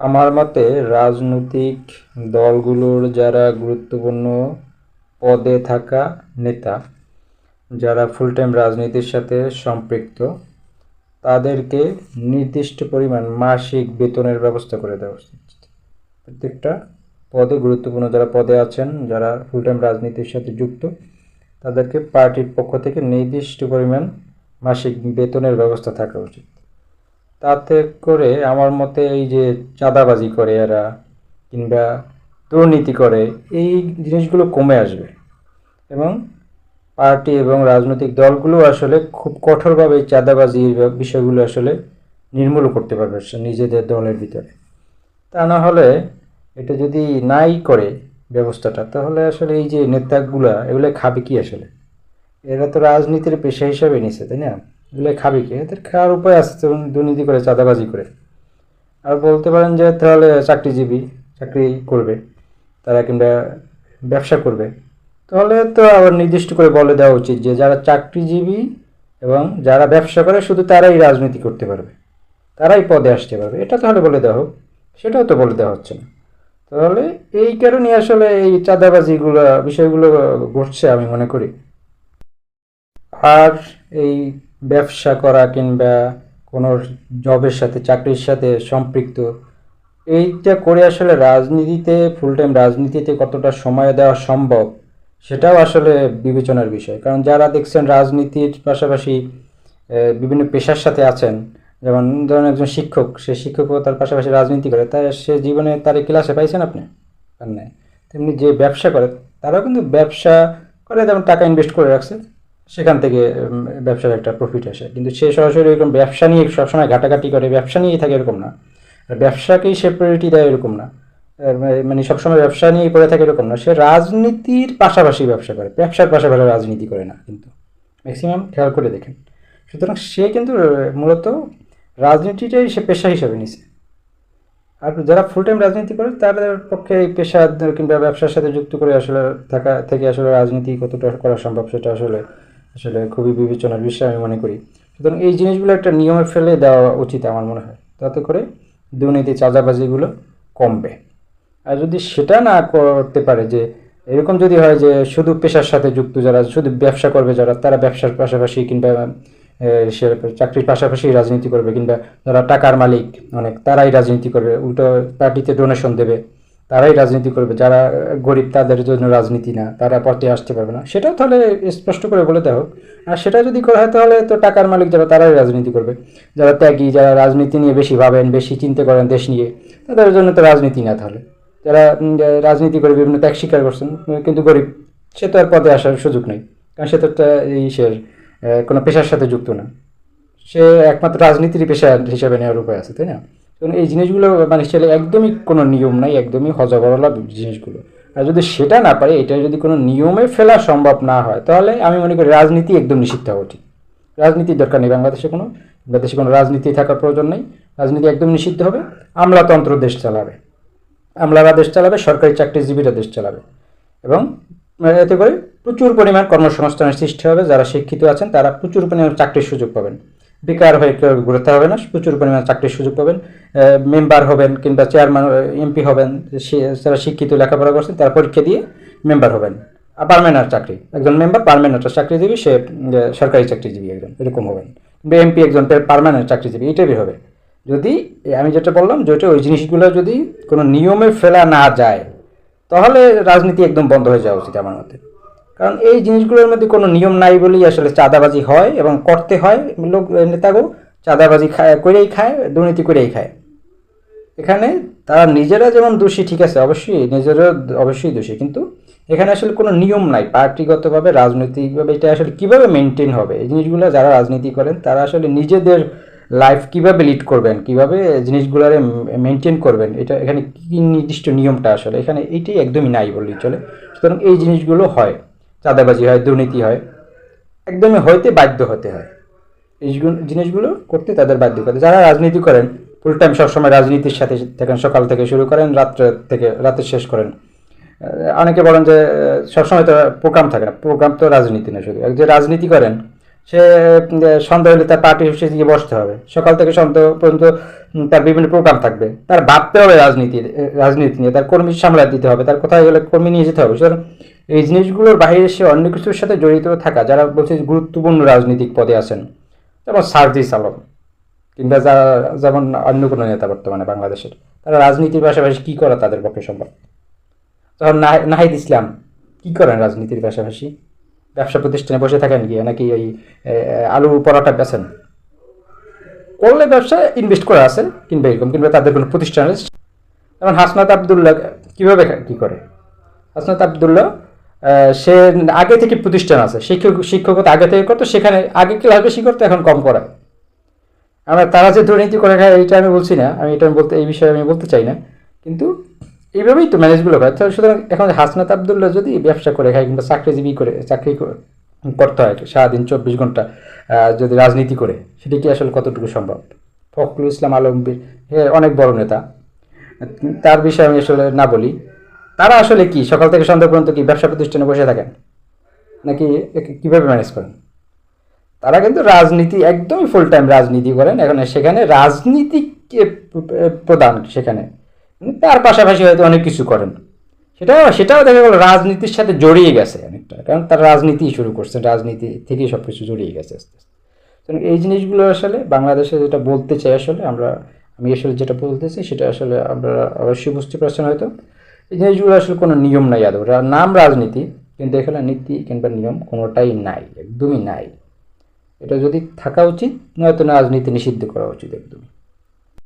আমার মতে রাজনৈতিক দলগুলোর যারা গুরুত্বপূর্ণ পদে থাকা নেতা, যারা ফুল টাইম রাজনীতির সাথে সম্পৃক্ত, তাদেরকে নির্দিষ্ট পরিমাণ মাসিক বেতনের ব্যবস্থা করে দেওয়া উচিত। প্রত্যেকটা পদে গুরুত্বপূর্ণ যারা পদে আছেন, যারা ফুল টাইম রাজনীতির সাথে যুক্ত, তাদেরকে পার্টির পক্ষ থেকে নির্দিষ্ট পরিমাণ মাসিক বেতনের ব্যবস্থা থাকা উচিত। তাতে করে আমার মতে এই যে চাঁদাবাজি করে এরা কিংবা দুর্নীতি করে, এই জিনিসগুলো কমে আসবে। এবং পার্টি এবং রাজনৈতিক দলগুলো আসলে খুব কঠোরভাবে এই চাঁদাবাজির বিষয়গুলো আসলে নির্মূল করতে পারবে নিজেদের দলের ভিতরে। তা না হলে এটা যদি নাই করে ব্যবস্থাটা, তাহলে আসলে এই যে নেতাগুলা, এগুলো খাবে কি আসলে? এরা তো রাজনীতির পেশা হিসাবে নিছে, তাই না? এগুলো খাবে কি? এদের খাওয়ার উপায় আছে দুর্নীতি করে, চাঁদাবাজি করে। আর বলতে পারেন যে তাহলে চাকরিজীবী, চাকরি করবে, তারা কিংবা ব্যবসা করবে। তাহলে তো আবার নির্দিষ্ট করে বলে দেওয়া উচিত যে যারা চাকরিজীবী এবং যারা ব্যবসা করে, শুধু তারাই রাজনীতি করতে পারবে। তারাই পদে আসতে পারবে। এটা তাহলে বলে দেওয়া হোক। সেটাও তো বলে দেওয়া হচ্ছে না। তাহলে এই কারণে আসলে এই চাঁদাবাজিগুলো, বিষয়গুলো ঘটছে আমি মনে করি। আর এই ব্যবসা করা কিংবা কোনো জবের সাথে, চাকরির সাথে সম্পৃক্ত। এইটা করে আসলে রাজনীতিতে ফুল টাইম রাজনীতিতে কতটা সময় দেওয়া সম্ভব, সেটাও আসলে বিবেচনার বিষয়। কারণ যারা দেখছেন রাজনীতির পাশাপাশি বিভিন্ন পেশার সাথে আছেন, যেমন ধরেন একজন শিক্ষক, সে শিক্ষকতার পাশাপাশি রাজনীতি করে। তাই সে জীবনে তার ক্লাসে পাইছেন আপনি? তেমনি যে ব্যবসা করে, তারাও কিন্তু ব্যবসা করে যেমন টাকা ইনভেস্ট করে রাখছে। সেখান থেকে ব্যবসার একটা প্রফিট আসে। কিন্তু সে সরাসরি এরকম ব্যবসা নিয়ে সবসময় ঘাটাঘাটি করে, ব্যবসা নিয়েই থাকে এরকম না। ব্যবসাকেই সে প্রায়োরিটি দেয় এরকম না। মানে সবসময় ব্যবসা নিয়েই পড়ে থাকে এরকম না। সে রাজনীতির পাশাপাশি ব্যবসা করে, ব্যবসার পাশাপাশি রাজনীতি করে না কিন্তু। ম্যাক্সিমাম খেয়াল করে দেখেন। সুতরাং সে কিন্তু মূলত রাজনীতিটাই সে পেশা হিসাবে নিছে। আর যারা ফুল টাইম রাজনীতি করে, তাদের পক্ষে এই পেশা কিংবা ব্যবসার সাথে যুক্ত করে আসলে থাকা, থেকে আসলে রাজনীতি কতটা করা সম্ভব, সেটা আসলে আসলে খুবই বিবেচনার বিষয় আমি মনে করি। সুতরাং এই জিনিসগুলো একটা নিয়মে ফেলে দেওয়া উচিত আমার মনে হয়। তাতে করে দুর্নীতি, চাঁদাবাজিগুলো কমবে। আর যদি সেটা না করতে পারে যে, এরকম যদি হয় যে, শুধু পেশার সাথে যুক্ত যারা, শুধু ব্যবসা করবে যারা, তারা ব্যবসার পাশাপাশি কিংবা সে চাকরির পাশাপাশি রাজনীতি করবে কিংবা যারা টাকার মালিক অনেক, তারাই রাজনীতি করবে, উল্টো পার্টিতে ডোনেশন দেবে। তারাই রাজনীতি করবে। যারা গরিব তাদের জন্য রাজনীতি না, তারা পথে আসতে পারবে না। সেটাও তাহলে স্পষ্ট করে বলে দেওয়া হোক। আর সেটা যদি করা হয় তাহলে তো টাকার মালিক যারা, তারাই রাজনীতি করবে। যারা ত্যাগী, যারা রাজনীতি নিয়ে বেশি ভাবেন, বেশি চিন্তা করেন দেশ নিয়ে, তাদের জন্য তো রাজনীতি না তাহলে। যারা রাজনীতি করে বিভিন্ন ত্যাগ স্বীকার করছেন, কিন্তু গরিব, সে তো আর পদে আসার সুযোগ নেই। কারণ সে তো একটা সে কোনো পেশার সাথে যুক্ত না। সে একমাত্র রাজনীতির পেশা হিসাবে নেওয়ার উপায় আছে, তাই না? কারণ এই জিনিসগুলো মানে আসলে একদমই কোনো নিয়ম নাই, একদমই হজবরলা জিনিসগুলো। আর যদি সেটা না পারে, এটা যদি কোনো নিয়মে ফেলা সম্ভব না হয়, তাহলে আমি মনে করি রাজনীতি একদম নিষিদ্ধ হওয়া উচিত। রাজনীতির দরকার নেই বাংলাদেশে কোনো বাংলাদেশে কোনো রাজনীতি থাকার প্রয়োজন নেই। রাজনীতি একদম নিষিদ্ধ হবে। আমলাতন্ত্র দেশ চালাবে। আমলারা দেশ চালাবে, সরকারি চাকরিজীবীরা দেশ চালাবে। এবং, এতে করে প্রচুর পরিমাণ কর্মসংস্থানের সৃষ্টি হবে। যারা শিক্ষিত আছেন, তারা প্রচুর পরিমাণ চাকরির সুযোগ পাবেন। বেকার হয়ে কেউ ঘুরতে হবে না, প্রচুর পরিমাণে চাকরির সুযোগ পাবেন। মেম্বার হবেন কিংবা চেয়ারম্যান এমপি হবেন যারা শিক্ষিত, লেখাপড়া করছেন, তারা পরীক্ষা দিয়ে মেম্বার হবেন। পারমানেন্ট চাকরি, একজন মেম্বার পারমানেন্ট চাকরিজীবী সে সরকারি চাকরিজীবী একজন, এরকম হবেন। এমপি একজন পারমানেন্ট চাকরিজীবী এটাই হবে। যদি, আমি যেটা বললাম যেটা ওই জিনিসগুলো যদি কোনো নিয়মে ফেলা না যায়, তাহলে রাজনীতি একদম বন্ধ হয়ে যাওয়া উচিত আমার মতে। কারণ এই জিনিসগুলোর মধ্যে কোনো নিয়ম নাই বলেই আসলে চাঁদাবাজি হয় এবং করতে হয় লোক নেতাগো চাঁদাবাজি খায়, করেই খায়, দুর্নীতি করেই খায়। এখানে তারা নিজেরা যেমন দোষী, ঠিক আছে, অবশ্যই, নিজেরা অবশ্যই দোষী। কিন্তু এখানে আসলে কোনো নিয়ম নাই, পার্টিগতভাবে, রাজনৈতিকভাবে এটা আসলে কীভাবে মেনটেন হবে? এই জিনিসগুলো যারা রাজনীতি করেন, তারা আসলে নিজেদের লাইফ কীভাবে লিড করবেন? কীভাবে জিনিসগুলোরে মেনটেন করবেন? এটা এখানে কী নির্দিষ্ট নিয়মটা আসলে? এখানে এইটাই একদমই নাই বললেই চলে। সুতরাং এই জিনিসগুলো হয়। চাঁদাবাজি হয়, দুর্নীতি হয়, একদমই হইতে বাধ্য হতে হয়। এই জিনিসগুলো করতে তাদের বাধ্য করে। যারা রাজনীতি করেন ফুল টাইম সবসময় রাজনীতির সাথে থাকেন, সকাল থেকে শুরু করেন, রাত্রে থেকে, রাতে শেষ করেন। অনেকে বলেন যে সবসময় তো প্রোগ্রাম থাকে না। প্রোগ্রাম তো রাজনীতি না শুধু। যে রাজনীতি করেন সে সন্ধ্যা হলে তার পার্টি অফিসে গিয়ে বসতে হবে। সকাল থেকে সন্ধ্যা পর্যন্ত তার বিভিন্ন প্রোগ্রাম থাকবে। তার ভাবতে হবে রাজনীতি রাজনীতি নিয়ে। তার কর্মী সামলা দিতে হবে। তার কোথায় গেলে কর্মী নিয়ে যেতে হবে? সুতরাং এই জিনিসগুলোর বাইরে সে অন্য কিছুর সাথে জড়িত থাকা, যারা বলছে গুরুত্বপূর্ণ রাজনৈতিক পদে আছেন, যেমন সার্জিস আলম, কিংবা যা- যেমন অন্য কোনো নেতা বর্তমানে বাংলাদেশের, তারা রাজনীতির পাশাপাশি কী করা তাদের পক্ষে সম্ভব? তখন নাহি- নাহিদ ইসলাম, কি করেন রাজনীতির পাশাপাশি? ব্যবসা প্রতিষ্ঠানে বসে থাকেন গিয়ে নাকি ওই আলু পরোটা বেছেন করলে ব্যবসা ইনভেস্ট করা আছে কিংবা এরকম কিংবা তাদের কোনো প্রতিষ্ঠান আছে? যেমন হাসনাত আবদুল্লাহ, কীভাবে কী করে? হাসনাত আবদুল্লাহ সে আগে থেকে প্রতিষ্ঠান আছে, শিক্ষক, শিক্ষকতা আগে থেকে করতো, সেখানে আগে ক্লাস বেশি করতো, এখন কম করায় আমরা তারা যে দুর্নীতি করে খায়, এইটা আমি বলছি না, আমি এটা বলতে, এই বিষয়ে আমি বলতে চাই না। কিন্তু এইভাবেই তো ম্যানেজগুলো হয় তো সুতরাং এখন হাসনাত আবদুল্লাহ যদি ব্যবসা করে খায় কিংবা চাকরিজীবী করে, চাকরি করতে হয়, সারাদিন চব্বিশ ঘণ্টা যদি রাজনীতি করে, সেটা কি আসলে কতটুকু সম্ভব? ফখরুল ইসলাম আলমগীর হে অনেক বড় নেতা। তার বিষয়ে আমি আসলে না বলি। তারা আসলে কি, সকাল থেকে সন্ধ্যা পর্যন্ত কি ব্যবসা প্রতিষ্ঠানে বসে থাকেন? নাকি কীভাবে ম্যানেজ করেন? তারা কিন্তু রাজনীতি, একদমই ফুল টাইম রাজনীতি করেন। এখন সেখানে রাজনীতি প্রধান সেখানে। তার পাশাপাশি হয়তো অনেক কিছু করেন। সেটাও সেটাও দেখা গেল রাজনীতির সাথে জড়িয়ে গেছে অনেকটা। কারণ তার রাজনীতি শুরু করছেন রাজনীতি থেকেই সব কিছু জড়িয়ে গেছে আস্তে আস্তে। এই জিনিসগুলো আসলে বাংলাদেশে যেটা বলতে চাই আসলে, আমরা আমি আসলে যেটা বলতেছি সেটা আসলে আমরা অবশ্যই বুঝতে পারছেন হয়তো। এই জিনিসগুলো আসলে কোনো নিয়ম নাই আদৌ। নাম রাজনীতি, কিন্তু এখানে নীতি কিংবা নিয়ম কোনোটাই নাই, একদমই নাই। এটা যদি থাকা উচিত, নয়তো রাজনীতি নিষিদ্ধ করা উচিত একদমই।